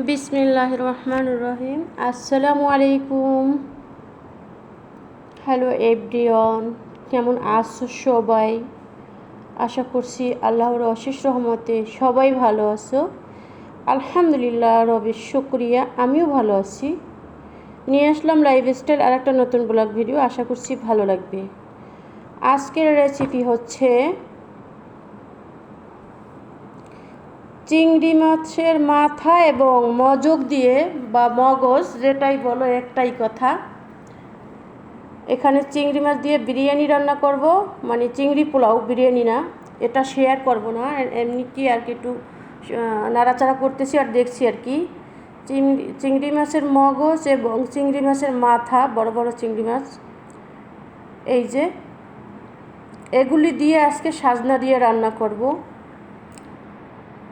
বিসমিল্লাহ রহমান রহিম আসসালামু আলাইকুম হ্যালো এভরিওয়ান কেমন আছো সবাই? আশা করছি আল্লাহর অশেষ রহমতে সবাই ভালো আছো। আলহামদুলিল্লাহ, রবির শুক্রিয়া। আমিও ভালো আছি। নিয়ে আসলাম লাইফস্টাইল আর একটা নতুন ব্লগ ভিডিও আশা করছি ভালো লাগবে। আজকের রেসিপি হচ্ছে চিংড়ি মাছের মাথা এবং মজক দিয়ে বা মগজ, যেটাই বলো একটাই কথা। এখানে চিংড়ি মাছ দিয়ে বিরিয়ানি রান্না করব মানে চিংড়ি পোলাও, বিরিয়ানি না। এটা শেয়ার করব না এমনি কি আর কি একটু নাড়াচাড়া করতেছি আর দেখছি আর কি। চিংড়ি চিংড়ি মাছের মগজ এবং চিংড়ি মাছের মাথা, বড় বড় চিংড়ি মাছ। এই যে, এগুলি দিয়ে আজকে সাজনা দিয়ে রান্না করব।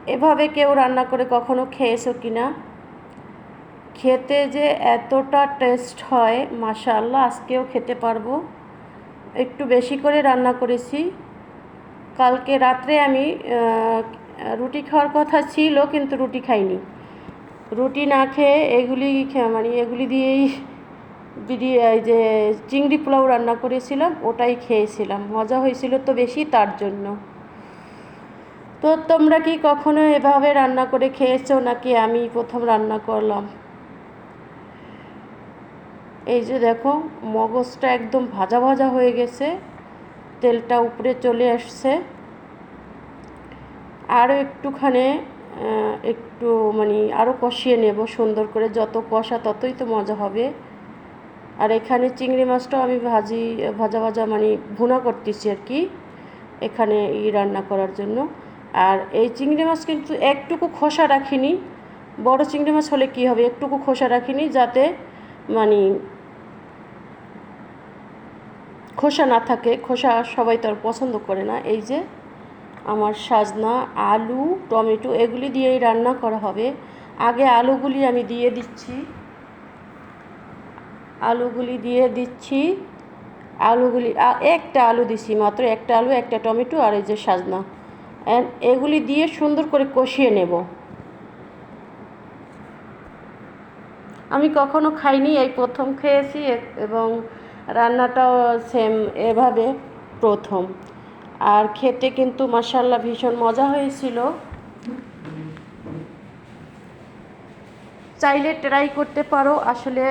এভাবে কেউ রান্না করে কখনো খেয়েছো কি না? খেতে যে এতটা টেস্ট হয়, মাশাআল্লাহ, আজকেও খেতে পারব। একটু বেশি করে রান্না করেছি। কালকে রাত্রে আমি রুটি খাওয়ার কথা ছিল, কিন্তু রুটি খাইনি। রুটি না খেয়ে এগুলি মানে এগুলি দিয়েই বিরিয়ানি যে চিংড়ি পোলাও রান্না করেছিলাম, ওটাই খেয়েছিলাম। মজা হয়েছিল তো বেশি, তার জন্য। তো তোমরা কি কখনো এভাবে রান্না করে খেয়েছো নাকি আমি প্রথম রান্না করলাম? এই যে দেখো, মগজটা একদম ভাজা ভাজা হয়ে গেছে, তেলটা উপরে চলে আসছে। আরও একটুখানে একটু মানে আরও কষিয়ে নেব সুন্দর করে, যত কষা ততই তো মজা হবে। আর এখানে চিংড়ি মাছটাও আমি ভাজি, ভাজা ভাজা মানে ভুনা করতেছি আর কি, এখানে ই রান্না করার জন্য। আর এই চিংড়ি মাছ কিন্তু একটুকু খোসা রাখিনি। বড় চিংড়ি মাছ হলে কি হবে? একটুকু খোসা রাখিনি যাতে মানে খোসা না থাকে। খোসা সবাই তো আর পছন্দ করে না। এই যে আমার সাজনা, আলু, টমেটো এগুলি দিয়েই রান্না করা হবে। আগে আলুগুলি আমি দিয়ে দিচ্ছি। আলুগুলি দিয়ে দিচ্ছি। আলুগুলি একটা আলু দিছি মাত্র। একটা আলু, একটা টমেটো আর এই যে সাজনা। এগুলি দিয়ে সুন্দর করে কষিয়ে নেব। আমি কখনো খাইনি, এই প্রথম খেয়েছি এবং রান্নাটাও সেম এভাবে প্রথম। আর খেতে কিন্তু মাসাল্লাহ ভীষণ মজা হয়েছিল। চাইলে ট্রাই করতে পারো, আসলে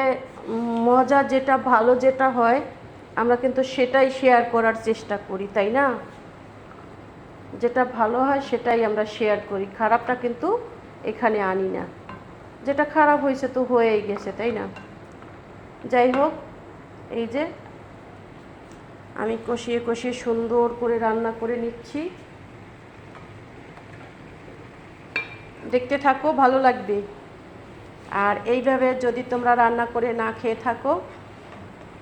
মজা যেটা ভালো যেটা হয়, আমরা কিন্তু সেটাই শেয়ার করার চেষ্টা করি, তাই না? যেটা ভালো হয় সেটাই আমরা শেয়ার করি। খারাপটা কিন্তু এখানে আনি না। যেটা খারাপ হয়েছে তো হয়েই গেছে, তাই না? যাই হোক, এই যে আমি কষিয়ে কষিয়ে সুন্দর করে রান্না করে নিচ্ছি। দেখতে থাকো, ভালো লাগবে। আর এইভাবে যদি তোমরা রান্না করে না খেয়ে থাকো,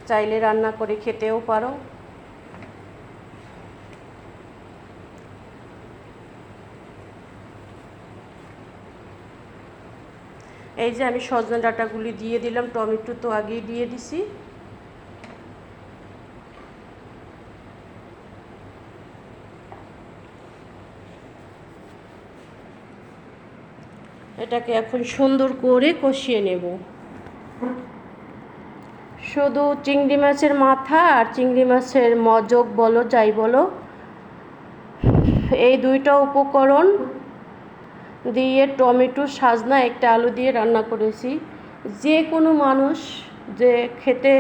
চাইলে রান্না করে খেতেও পারো। এই যে আমি সজনা ডাটাগুলি দিয়ে দিলাম, টমেটো তো আগেই দিয়ে দিছি। এটাকে এখন সুন্দর করে কষিয়ে নেব। শুধু চিংড়ি মাছের মাথা আর চিংড়ি মাছের মজক বলো, যাই বলো, এই দুইটা উপকরণ দিয়ে টমেটো সাজনা একটা আলু দিয়ে রান্না করেছি। যে কোনো মানুষ যে খেতে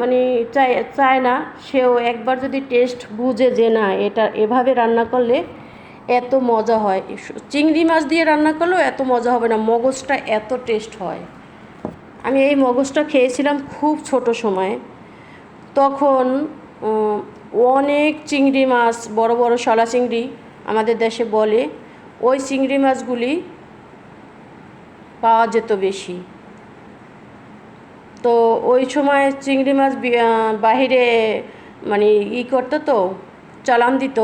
মানে চায় চায় না, সেও একবার যদি টেস্ট বুঝে যে না, এটা এভাবে রান্না করলে এত মজা হয়। চিংড়ি মাছ দিয়ে রান্না করলেও এত মজা হবে না, মগজটা এত টেস্ট হয়। আমি এই মগজটা খেয়েছিলাম খুব ছোট সময়ে। তখন অনেক চিংড়ি মাছ, বড় বড় শলা চিংড়ি আমাদের দেশে বলে ওই চিংড়ি মাছগুলি পাওয়া যেত বেশি। তো ওই সময় চিংড়ি মাছ বাহিরে মানে ই করতো তো, চালান দিত।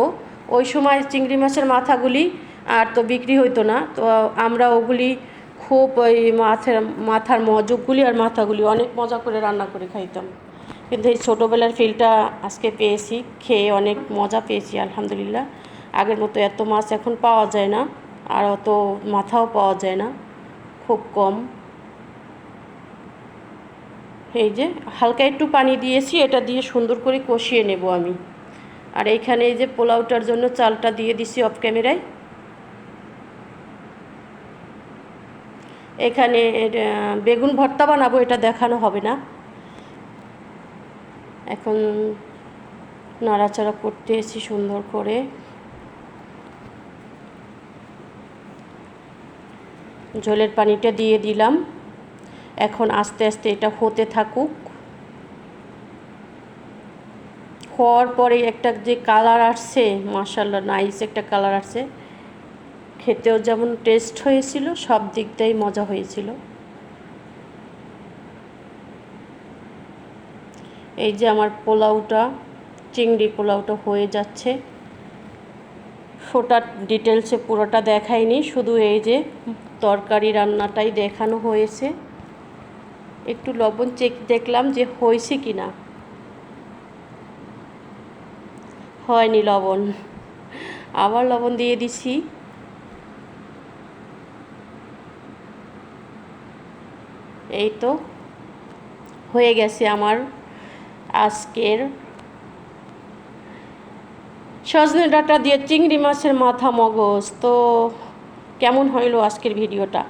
ওই সময় চিংড়ি মাছের মাথাগুলি আর তো বিক্রি হইতো না। তো আমরা ওগুলি খুব ওই মাছের, মাথার মজকগুলি আর মাথাগুলি অনেক মজা করে রান্না করে খাইতাম। কিন্তু এই ছোটোবেলার ফিলটা আজকে পেয়েছি, খেয়ে অনেক মজা পেয়েছি, আলহামদুলিল্লাহ। আগের মতো এত মাছ এখন পাওয়া যায় না, আর অত মাথাও পাওয়া যায় না, খুব কম। এই যে হালকা একটু পানি দিয়েছি, এটা দিয়ে সুন্দর করে কষিয়ে নেব আমি। আর এইখানে এই যে পোলাওটার জন্য চালটা দিয়ে দিছি অফ ক্যামেরায় এখানে বেগুন ভর্তা বানাবো, এটা দেখানো হবে না। এখন নাড়াচাড়া করতে এসেছি সুন্দর করে। ঝোলের পানিটা দিয়ে দিলাম। এখন আস্তে আস্তে এটা হতে থাকুক। হওয়ার পরে একটা যে কালার আসছে মাশাল্লাহ নাইস একটা কালার আসছে। খেতেও যেমন টেস্ট হয়েছিল, সব দিকটাই মজা হয়েছিল। এই যে আমার পোলাওটা, চিংড়ি পোলাওটা হয়ে যাচ্ছে। ওটার ডিটেলসে পুরোটা দেখায়নি শুধু এই যে তরকারি রান্নাটাই দেখানো হয়েছে। একটু লবণ চেক, দেখলাম যে হয়েছে কি না হয়নি লবণ। আবার লবণ দিয়ে দিছি। এই তো হয়ে গেছে আমার আজকের সজনে ডাঁটা দিয়ে চিংড়ি মাছের মাথা মগজ। তো কেমন হইল আজকের ভিডিওটা?